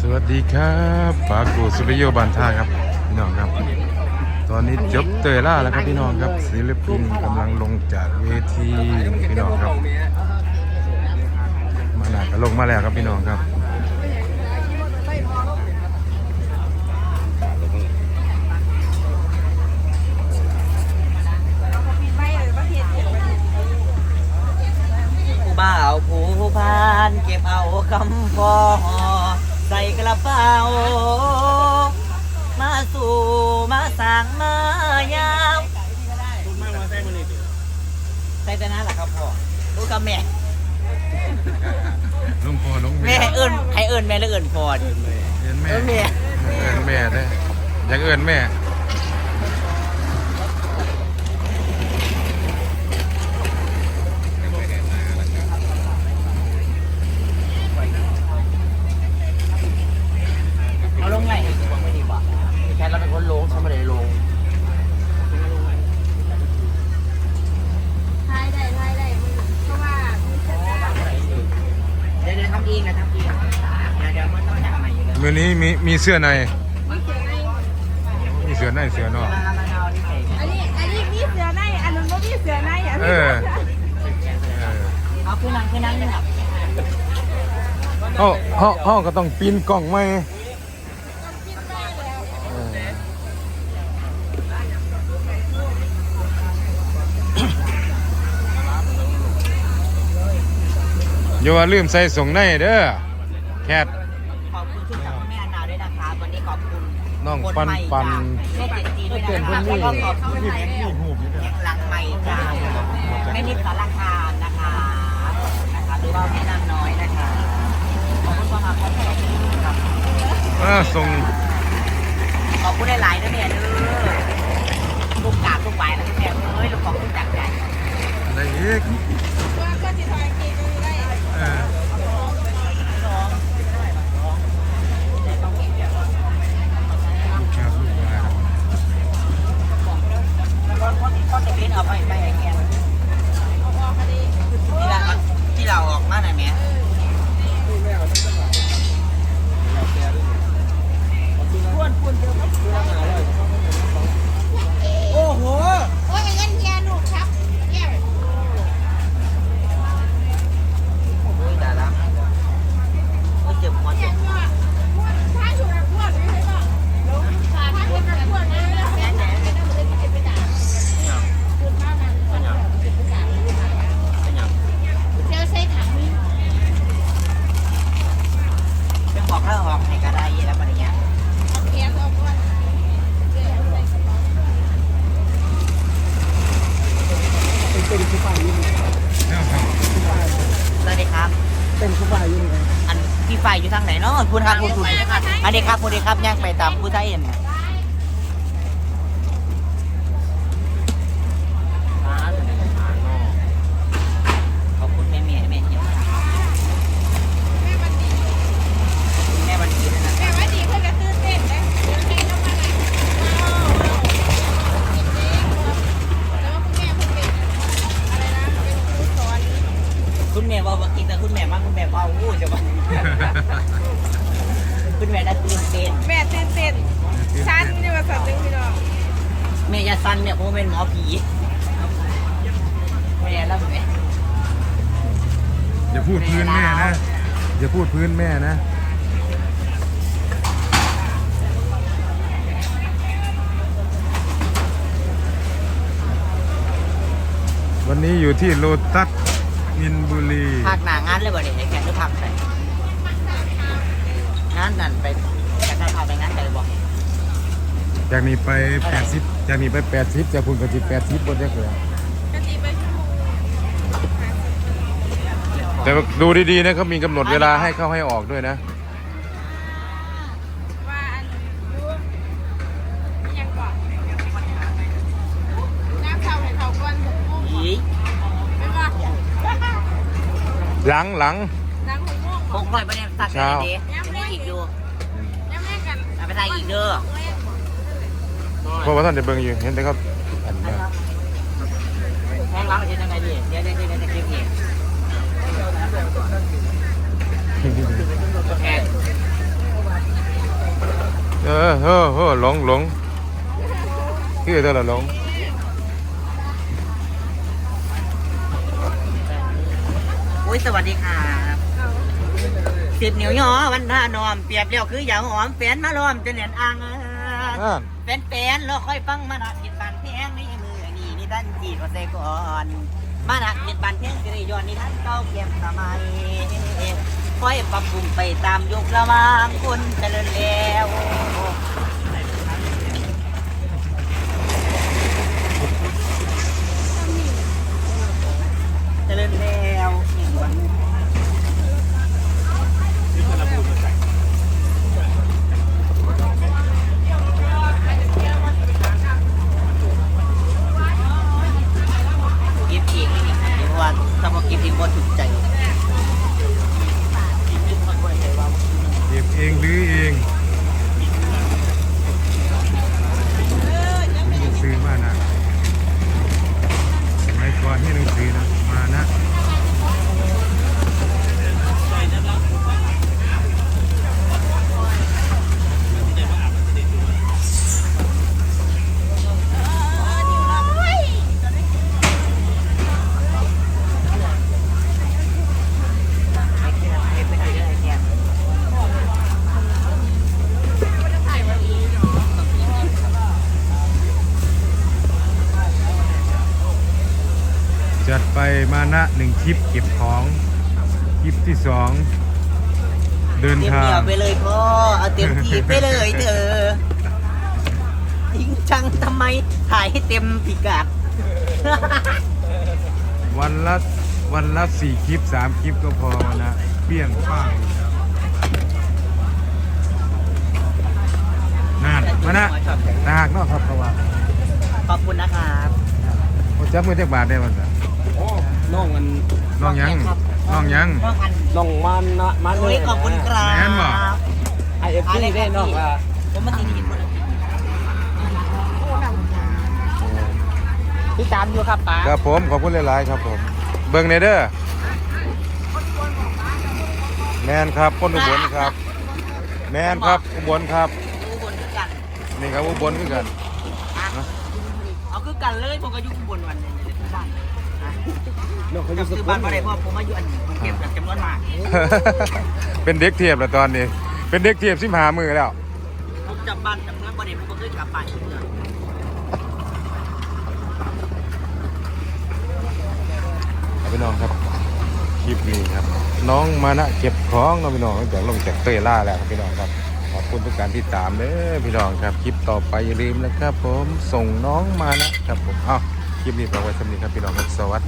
สวัสดีครับปากูสุริโยบานท่าครับพี่น้องครับ ตอนนี้จบเตยล่าแล้วครับพี่น้องครับศิลปินกำลังลงจากเวทีพี่น้องครับ มาหนาก็ลงมาแล้วครับพี่น้องครับผู้บ่าผู้พานเก็บเอาคำพอ มาสู่มาสั่งมายาวใส่แต่นั้นแหละครับพ่อลูกกับแม่ลงพอลงแม่แม่ให้เอิญให้เอิญแม่แล้วเอิญพ่อดิเอินแม่เอิ้นแม่เอินแม่ได้อยังเอินแม่ เอาลงไงไม่ดีกว่าแค่เราเป็นคนลงฉันไม่ได้ลง ทายได้ทายได้เพราะว่ามีเสื้อผ้า เดี๋ยวเดี๋ยวทำเองนะทำเองเดี๋ยวเดี๋ยวมันต้องจับใหม่อยู่แล้ว มือนี้มีมีเสื้อในมีเสื้อใน มีเสื้อในเสื้อนอก อันนี้อันนี้มีเสื้อในอันนั้นก็มีเสื้อในอันเอนี้อ เออเอาขึ้นนั่งขึ้นนั่งนี่ครับเฮาเฮาเฮาก็ต้องปีนกล่องไหมเอออย่าว่าลืมใส่ส่งในเด้อแคท องคปันใหม่ปันจ้าแม่เจนจีด้วยนะคะแล้วก็ขอบคุณแม่หลังใหม่จ้าแม่นิดสารคามนะคะนะคะหรือว่าแม่นางน้อยนะคะขอบคุณความรักของแม่ครับเออส่งขอบคุณหลายๆนะแม่เด้อทุกกราบทุกไหวแล้วแม่เอ้ยเราขอบคุณจากใจอะไรอีกว่าก็จะทายกีก็ได้ เออลูกครับลูกมาครับ ก็จะเล่นเอาไปไปไอ้แกที่เราที่เราออกมาหน่อยแม่ โอ้ยเงินเฮียลูกครับแก้ว โอ้ยได้แล้วโอ้ยเจ็บหัว เนี่ เจ็ ย บ ก็ถ้าถูกพวกนี้ใช่ป่ะลงถ้าถูกพวกนี้แล้วแม่ไหนไม่ต้องเลยจะไปด่าคุณมากนะคนเราจะไปด่าเจ้าใช้ถังนี้ เป็นบอกแล้วออกให้กระไดแล้วปะเนี่ย เอาแก้วเอาก่อน แล้วครับ สวัสดีครับ เป็นผู้ฝ่ายอยู่นี่ไง อันพี่ฝ่ายอยู่ทางไหนเนาะ คุณครับคุณคุณอันนี้ครับคุณดีครับย่างไปตามผู้ใต้เอ็นขอบคุณแม่แม่แม่เหี่ยว แม่วันดี แม่วันดีด้วยนะ แม่วันดีเพื่อนก็ตื่นเต้นนะเดี๋ยวให้น้องมาไหนว้าวแล้วคุณแม่คุณเป็นอะไรนะเป็นครูสอน คุณแม่ว่ากินแต่คุณแม่มากคุณแม่เบาอู้จะว่าคุณแม่น่าตื่นเต้น แม่ตื่นเต้นชั้นนี่มาสั่นตึงพี่น้อง แม่ยาซัน เนี่ยผมเป็นหมอผีแม่แล้วไหมอย่าพูดพื้นแม่นะ อย่าพูดพื้นแม่นะวันนี้อยู่ที่โลตัสมินบุรีภาคหนางานเลยบ่เนี่ยแกก็พักใส่งานนั่นไปจากนั้นพาไปงานไปเลยบ่ จากนี้ไป80จากนี้ไป80จากคุณกจิ80บนยักษ์เลยกะทิไปชั่วโมงแต่ว่าดูดีๆนะเขามีกำหนดเวลาให้เข้าให้ออกด้วยนะ ว่าอันดูยังก่อนน้ำเท่าให้เขาก่อนหกโมงอีไม่ว่าหลังหลังน้ำหกโมงพกร้อยไปเนี่ยสักเช้าเดียังไม่อีกอยู่ยังแม่กันเอาไปใส่อีกเด้อ เพราะว่าท่านจะเบิ่งอยู่เห็นแต่เขาอันเนี้ยแห้งล้างจะยังไงดีเดี๋ยวเดี๋ยวเดี๋ยวจะคลิปนี้แห้งเออเออเออหลงหลงคือตัวละหลงอุ้ยสวัสดีครับสิบนิ้วย่อวันท่านอมเปรียบเรียวคืออย่างหอมแฟนมาล้อมจนเหนียนอ่างนั่น แฟนแฟนๆรอค่อยฟังมานะติดบันเพียงในมือนี่นี่ท่านจีก็เซก่อนมานะติดบันเพียงสิริยนนี่ท่านเก้าเก็บสมัยค่อยปรับปรุงไปตามยุคละมางคนเจริญแล้วเจริญแล้วนี่วัน กิฟต์เองนี่ครับเพราะว่า ถ้าบอกกินเองบ่ถูกใจ มานะหนึ่งคลิปเก็บของคลิปที่สองเดินเต็มทาเหนียง วไปเลยพ่อเอาเต็มที่ไปเลยเธอทิ้งจังทำไมถ่ายให้เต็มพิกัด วันละวันละสี่คลิปสามคลิปก็พอนะเปี้ยงป้างนั่นมานะตาหากเนอกครับเขาว่าขอบคุณนะครับโอ้จับมือเจ็กบาทได้มันจ้ะโอ้ น้องมันน้องยังน้องยังน้องอันน้องมันนะมันเลโอ้ยยขอบคุณครับแม่นบ่ ไอเอฟซีได้น้องว่าผมมาตีนี่คนละพี่ตามอยู่ครับป้าครับผมขอบคุณหลายๆครับผม เบิ่งในเด้อแมนครับคนอุบลครับ แมนครับอุบลครับ ดูบนคือกันนี่ครับอุบลคือกันอะเอาคือกันเลยผมก็อยู่บนวันนี้ในบ้านอะ น้องเขาอจะยู่สซื้อกุบ้าลนมาได้เพราะผมมาอยู่อันนี้มันเก็บแบบจำนวนมากเป็นเด็กเทียบแล้วตอนนี้ เป็นเด็กเทียบสิบหามือแล้ว ผมจำบ้านจำเมืองบ่ได้ผมก็เคยกลับบ้านทุกเดือนครับพี่น้องครับคลิปนี้ครับ น้องมานะเก็บของเน้องพี่น้องตั้งแต่ลงจากเตยล่าแล้วครับพี่น้องครับขอบคุณทุกการที่ตามเด้อพี่น้องครับคลิปต่อไปอย่าลืมนะครับ ผมส่งน้องมานะครับผมอ้าวคลิปนี้ฝากไว้สำหรับนี้ครับพี่น้องครับสวัสดีครับ